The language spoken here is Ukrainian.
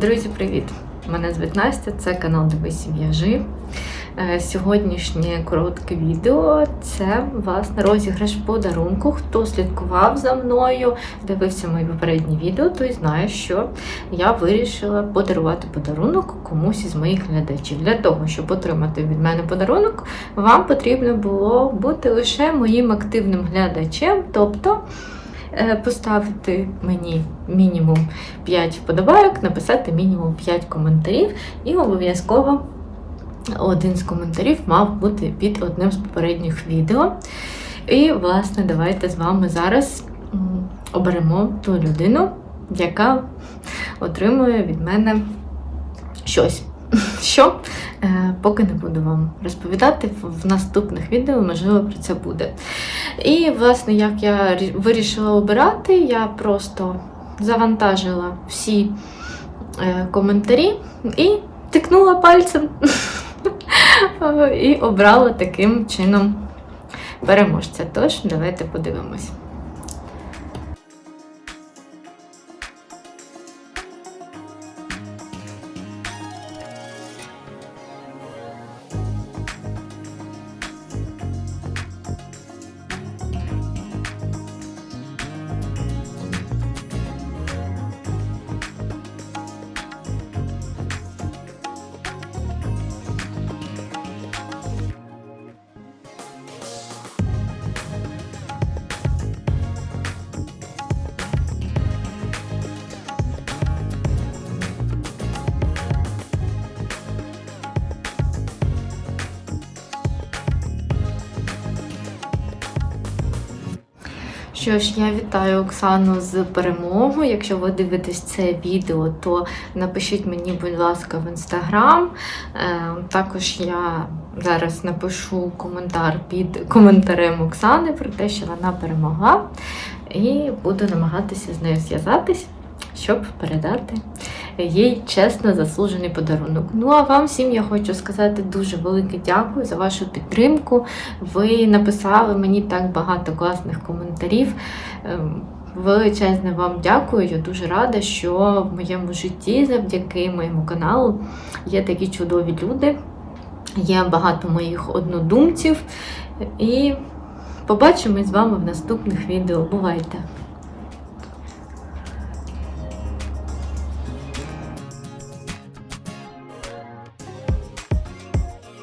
Друзі, привіт! Мене звуть Настя, це канал Дивись В'яжи. Е, Сьогоднішнє коротке відео це власне розіграш подарунку. Хто слідкував за мною, дивився мої попередні відео, той знає, що я вирішила подарувати подарунок комусь із моїх глядачів. Для того, щоб отримати від мене подарунок, вам потрібно було бути лише моїм активним глядачем, тобто поставити мені мінімум 5 вподобайок, написати мінімум 5 коментарів, і обов'язково один з коментарів мав бути під одним з попередніх відео. І, власне, давайте з вами зараз оберемо ту людину, яка отримує від мене щось. Що? Е, поки не буду вам розповідати, в- наступних відео, можливо, про це буде. І, власне, як я вирішила обирати, я просто завантажила всі е, коментарі і тикнула пальцем і обрала таким чином переможця. Тож, давайте подивимось. Що ж, я вітаю Оксану з перемогою. Якщо ви дивитесь це відео, то напишіть мені, будь ласка, в інстаграм. Е, Також я зараз напишу коментар під коментарем Оксани про те, що вона перемогла, і буду намагатися з нею зв'язатись, щоб передати їй чесно заслужений подарунок. Ну а вам всім я хочу сказати дуже велике дякую за вашу підтримку. Ви написали мені так багато класних коментарів. Ем, Величезне вам дякую. Я дуже рада, що в моєму житті, завдяки моєму каналу, є такі чудові люди. Є багато моїх однодумців. І побачимось з вами в наступних відео. Бувайте!